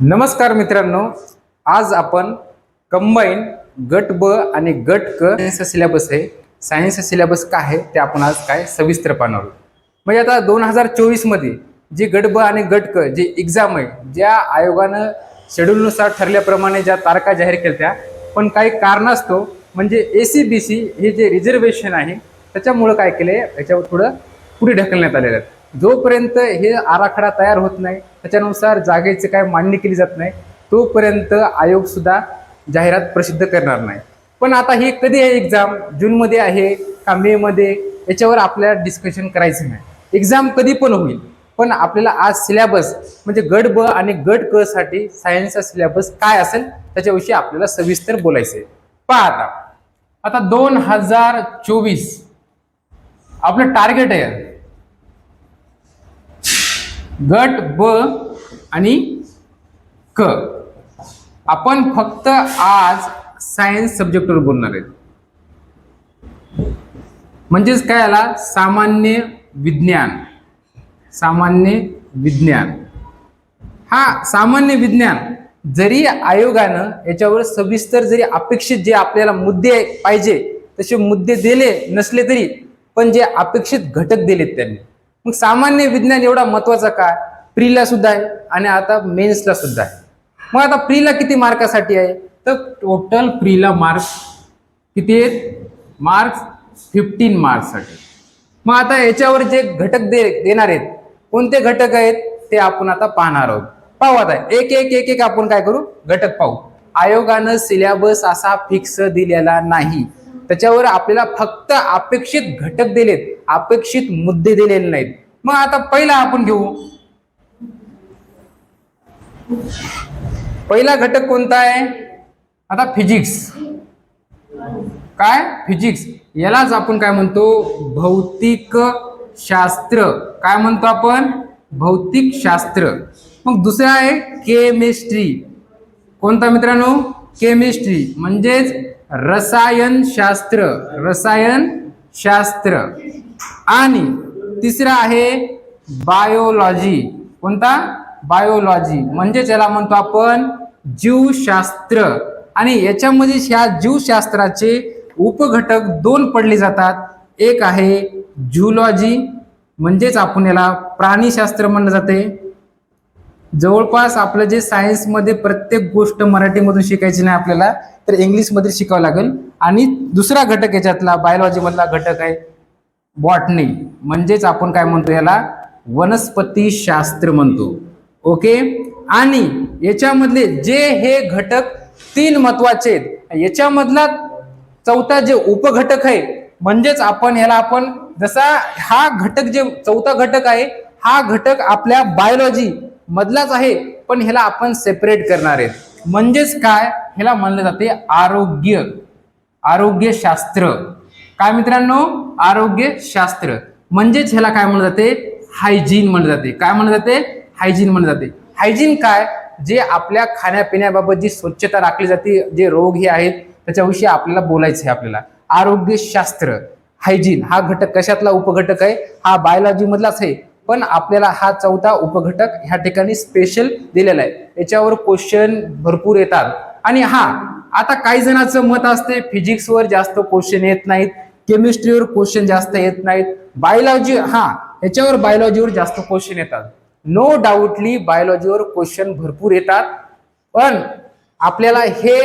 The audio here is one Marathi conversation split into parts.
नमस्कार मित्रांनो आज आपण कंबाईन गट ब आणि गट क सायन्सचा सिलेबस आहे. सायन्सचा सिलेबस काय आहे ते आपण आज काय सविस्तर पाहणार म्हणजे आता दोन हजार चोवीसमध्ये जे गट ब आणि गट क जे एक्झाम आहे ज्या आयोगानं शेड्यूलनुसार ठरल्याप्रमाणे ज्या तारखा जाहीर केल्या पण काही कारणास्तव म्हणजे ए सी बी सी हे जे रिझर्वेशन आहे त्याच्यामुळं काय केलं आहे याच्यावर थोडं पुढे ढकलण्यात आलेलं आहे. जोपर्यंत हे आराखडा तयार होत नाही त्याच्यानुसार जागेची काय मांडणी केली जात नाही तोपर्यंत आयोग सुद्धा जाहिरात प्रसिद्ध करणार नाही. पण आता ही कधी आहे एक्झाम जूनमध्ये आहे का मे मध्ये? याच्यावर आपल्याला डिस्कशन करायचं नाही. एक्झाम कधी पण होईल पण आपल्याला आज सिलेबस म्हणजे गट ब आणि गट क साठी सायन्सचा सिलेबस काय असेल त्याच्याविषयी आपल्याला सविस्तर बोलायचं आहे पहा आता. आता दोन हजार चोवीस. आपलं टार्गेट आहे. गट ब आणि क. आपण फक्त आज सायन्स सब्जेक्टवर बोलणार आहेत. म्हणजेच काय आला? सामान्य विज्ञान. सामान्य विज्ञान. हा सामान्य विज्ञान जरी आयोगानं याच्यावर सविस्तर जरी अपेक्षित जे आपल्याला मुद्दे पाहिजे तसे मुद्दे दिले नसले तरी पण जे अपेक्षित घटक दिलेत त्यांनी. मग सामान्य विज्ञान एवढा महत्त्वाचा काय? प्रीला सुद्धा आहे आणि आता मेन्सला सुद्धा आहे. मग आता प्रीला किती मार्कासाठी आहे? तर टोटल प्रीला मार्क्स किती आहेत? मार्क्स फिफ्टीन मार्क्ससाठी मग आता याच्यावर जे घटक दे देणार आहेत कोणते घटक आहेत? ते आपण आता पाहणार आहोत. पाहू आता. एक एक एक एक आपण काय करू? घटक पाहू. आयोगानं सिलेबस असा फिक्स दिलेला नाही. त्याच्यावर आपल्याला फक्त अपेक्षित घटक दिलेत अपेक्षित मुद्दे दिलेले नाहीत. मग आता पहिला आपण घेऊ. पहिला घटक कोणता आहे? आता फिजिक्स काय? फिजिक्स यालाच आपण काय म्हणतो? भौतिक शास्त्र. काय म्हणतो आपण? भौतिक शास्त्र. मग दुसरा आहे केमिस्ट्री कोणता मित्रांनो? केमिस्ट्री म्हणजेच रसायनशास्त्र रसायनशास्त्र. आणि तिसरा आहे बायोलॉजी. कोणता? बायोलॉजी. म्हणजेच याला म्हणतो आपण जीवशास्त्र. आणि याच्यामध्ये ह्या जीवशास्त्राचे उपघटक दोन पडले जातात. एक आहे झुलॉजी म्हणजेच आपण याला प्राणीशास्त्र म्हणलं जाते. जवळपास आपलं जे सायन्समध्ये प्रत्येक गोष्ट मराठीमधून शिकायची नाही आपल्याला तर इंग्लिशमध्ये शिकावं लागेल. आणि दुसरा घटक याच्यातला बायोलॉजीमधला घटक आहे बॉटनी म्हणजेच आपण काय म्हणतो याला वनस्पती शास्त्र म्हणतो. ओके? आणि याच्यामधले जे हे घटक तीन महत्त्वाचे आहेत याच्यामधला चौथा जे उपघटक आहे म्हणजेच आपण याला आपण जसा हा घटक जे चौथा घटक आहे हा घटक आपल्या बायोलॉजी मधलाच आहे पण ह्याला आपण सेपरेट करणार आहेत. म्हणजेच काय? ह्याला म्हणलं जाते आरोग्य. आरोग्यशास्त्र. काय मित्रांनो? आरोग्यशास्त्र. म्हणजेच ह्याला काय म्हणलं जाते? हायजीन म्हणलं जाते. काय म्हणलं जाते? हायजीन म्हणलं जाते. हायजीन काय? जे आपल्या खाण्यापिण्याबाबत जी स्वच्छता राखली जाते जे रोग हे आहेत त्याच्याविषयी आपल्याला बोलायचं आहे आपल्याला. आरोग्यशास्त्र. हायजीन. हा घटक कशातला उपघटक आहे? हा बायोलॉजी मधलाच आहे. पण आपल्याला हा चौथा उपघटक ह्या ठिकाणी स्पेशल दिलेला आहे. याच्यावर क्वेश्चन भरपूर येतात. आणि हा आता काही जणांचं मत असते फिजिक्सवर जास्त क्वेश्चन येत नाहीत केमिस्ट्रीवर क्वेश्चन जास्त येत नाहीत. बायोलॉजी हा याच्यावर बायोलॉजीवर जास्त क्वेश्चन येतात. नो डाऊटली बायोलॉजीवर क्वेश्चन भरपूर येतात. पण आपल्याला हे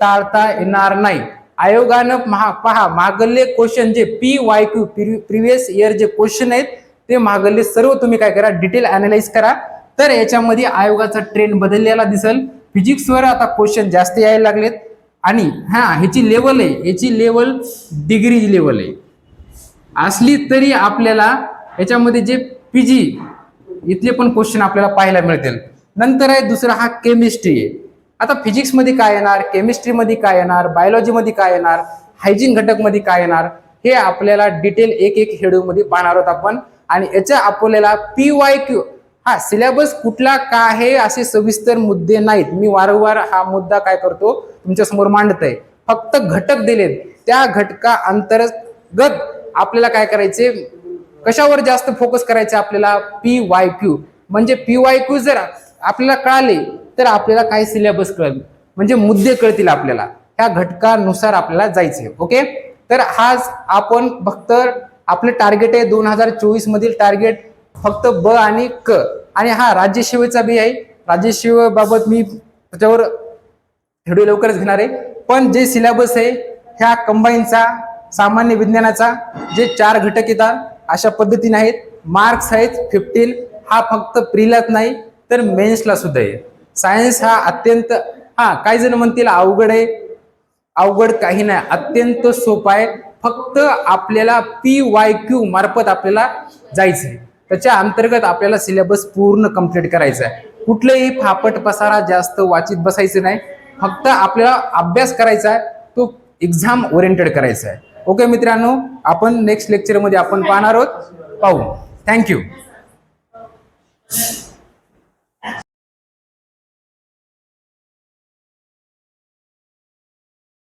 टाळता येणार नाही. आयोगानं महा पहा मागले क्वेश्चन जे P Y Q previous year जे क्वेश्चन आहेत ते मागले सर्व तुम्ही काय करा डिटेल अनालाइज करा. तर याच्यामध्ये आयोगाचा ट्रेंड बदललेला दिसेल. फिजिक्सवर आता क्वेश्चन जास्त यायला लागलेत. आणि हा ह्याची लेवल आहे. ह्याची लेवल डिग्री लेवल आहे. असली तरी आपल्याला याच्यामध्ये जे पी जी इथले पण क्वेश्चन आपल्याला पाहायला मिळतील. नंतर आहे दुसरा हा केमिस्ट्री आहे. आता फिजिक्समध्ये काय येणार? केमिस्ट्रीमध्ये काय येणार? बायोलॉजीमध्ये काय येणार? हायजीन घटकमध्ये काय येणार? हे आपल्याला डिटेल एक एक हेडूमध्ये पाहणार आहोत आपण. आणि याच्या आपल्याला पी वाय क्यू हा सिलेबस कुठला का आहे असे सविस्तर मुद्दे नाहीत. मी वारंवार हा मुद्दा काय करतो तुमच्यासमोर मांडत आहे फक्त घटक दिलेत. त्या घटका अंतर्गत आपल्याला काय करायचे कशावर जास्त फोकस करायचे आपल्याला? P Y Q. म्हणजे पी वाय क्यू जर आपल्याला कळाले तर आपल्याला काय सिलेबस कळेल? म्हणजे मुद्दे कळतील आपल्याला. ह्या घटकानुसार आपल्याला जायचे ओके? तर आज आपण फक्त आपलं टार्गेट आहे दोन हजार चोवीस मधील टार्गेट फक्त ब आणि क. आणि हा राज्यसेवेचा बी आहे. राज्यसेवेबाबत मी त्याच्यावर व्हिडिओ लवकरच घेणार आहे. पण जे सिलेबस आहे ह्या कंबाईनचा सामान्य विज्ञानाचा जे चार घटक येतात अशा पद्धतीने आहेत. मार्क्स आहेत फिफ्टीन हा फक्त प्रिलात नाही तर मेन्सला सुद्धा आहे. सायन्स हा अत्यंत हा काही जण म्हणतील अवघड आहे. अवघड काही नाही. अत्यंत सोपा आहे. फक्त आपल्याला पी वाय क्यू मार्फत आपल्याला जायचं आहे त्याच्या अंतर्गत आपल्याला सिलेबस पूर्ण कंप्लीट करायचा आहे कुठलंही फापट पसारा जास्त वाचित बसायचं नाही. फक्त आपल्याला अभ्यास करायचा आहे तो एक्झाम ओरिएंटेड करायचा आहे. ओके मित्रांनो आपण नेक्स्ट लेक्चरमध्ये आपण पाहणार आहोत. पाहू. थँक्यू